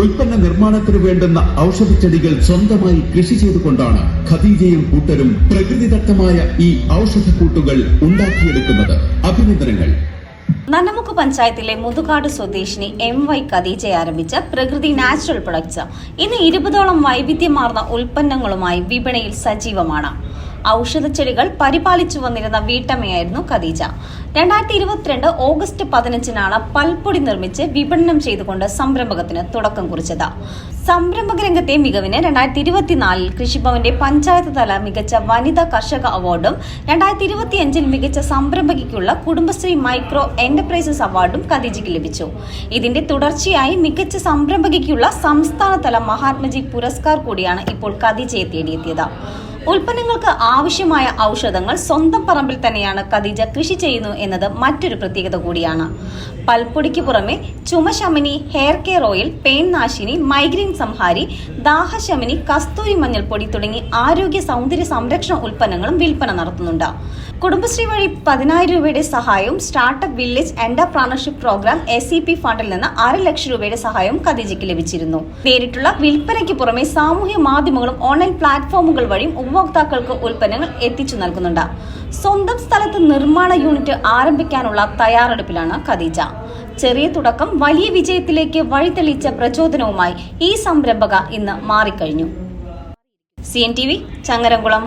ഉൽപ്പന്ന നിർമ്മാണത്തിന് വേണ്ടുന്ന ഔഷധച്ചെടികൾ സ്വന്തമായി കൃഷി ചെയ്തുകൊണ്ടാണ് ഖദീജയും കൂട്ടരും പ്രകൃതിദത്തമായ ഈ ഔഷധക്കൂട്ടുകൾ ഉണ്ടാക്കിയെടുക്കുന്നത്. അഭിനന്ദനങ്ങൾ. നന്നമുക്ക് പഞ്ചായത്തിലെ മുതുകാട് സ്വദേശിനി എം വൈ ഖദീജ ആരംഭിച്ച പ്രകൃതി നാച്ചുറൽ പ്രൊഡക്ട്സ്. ഇന്ന് ഇരുപതോളം വൈവിധ്യമാർന്ന ഉൽപ്പന്നങ്ങളുമായി വിപണിയിൽ സജീവമാണ്. ഔഷധച്ചെടികൾ പരിപാലിച്ചു വന്നിരുന്ന വീട്ടമ്മയായിരുന്നു ഖദീജ. രണ്ടായിരത്തി ഇരുപത്തിരണ്ട് ഓഗസ്റ്റ് പതിനഞ്ചിനാണ് പൽപ്പൊടി നിർമ്മിച്ച് വിപണനം ചെയ്തുകൊണ്ട് സംരംഭകത്തിന് തുടക്കം കുറിച്ചത്. സംരംഭക രംഗത്തെ മികവിന് രണ്ടായിരത്തി ഇരുപത്തിനാലിൽ കൃഷിഭവന്റെ പഞ്ചായത്ത് തല മികച്ച വനിതാ കർഷക അവാർഡും രണ്ടായിരത്തി ഇരുപത്തിയഞ്ചിൽ മികച്ച സംരംഭകയ്ക്കുള്ള കുടുംബശ്രീ മൈക്രോ എന്റർപ്രൈസസ് അവാർഡും ഖദീജയ്ക്ക് ലഭിച്ചു. ഇതിന്റെ തുടർച്ചയായി മികച്ച സംരംഭകയ്ക്കുള്ള സംസ്ഥാനതല മഹാത്മജി പുരസ്കാർ കൂടിയാണ് ഇപ്പോൾ ഖദീജയെ തേടിയെത്തിയത് ഉൽപ്പന്നങ്ങൾക്ക് ആവശ്യമായ ഔഷധങ്ങൾ സ്വന്തം പറമ്പിൽ തന്നെയാണ് ഖദീജ കൃഷി ചെയ്യുന്നു എന്നത് മറ്റൊരു പ്രത്യേകത കൂടിയാണ്. പൽപ്പൊടിക്ക് പുറമെ ചുമശമനി ഹെയർ കെയർ ഓയിൽ പെയിൻ നാശിനി മൈഗ്രെയിൻ സംഹാരി ദാഹശമനി കസ്തൂരി മഞ്ഞൾപ്പൊടി തുടങ്ങി ആരോഗ്യ സൗന്ദര്യ സംരക്ഷണ ഉൽപ്പന്നങ്ങളും വിൽപ്പന നടത്തുന്നുണ്ട്. കുടുംബശ്രീ വഴി പതിനായിരം രൂപയുടെ സഹായവും startup village entrepreneurship programme S E P ഫണ്ടിൽ നിന്ന് അര ലക്ഷം രൂപയുടെ സഹായവും ഖദീജയ്ക്ക് ലഭിച്ചിരുന്നു. നേരിട്ടുള്ള വിൽപ്പനയ്ക്ക് പുറമെ സാമൂഹ്യ മാധ്യമങ്ങളും ഓൺലൈൻ പ്ലാറ്റ്ഫോമുകൾ വഴിയും ഉപഭോക്താക്കൾക്ക് ഉൽപ്പന്നങ്ങൾ എത്തിച്ചു നൽകുന്നുണ്ട്. സ്വന്തം സ്ഥലത്ത് നിർമ്മാണ യൂണിറ്റ് ആരംഭിക്കാനുള്ള തയ്യാറെടുപ്പിലാണ് ഖദീജ. ചെറിയ തുടക്കം വലിയ വിജയത്തിലേക്ക് വഴിതെളിച്ച പ്രചോദനവുമായി ഈ സംരംഭക ഇന്ന് മാറിക്കഴിഞ്ഞു. C N T V Changaramkulam.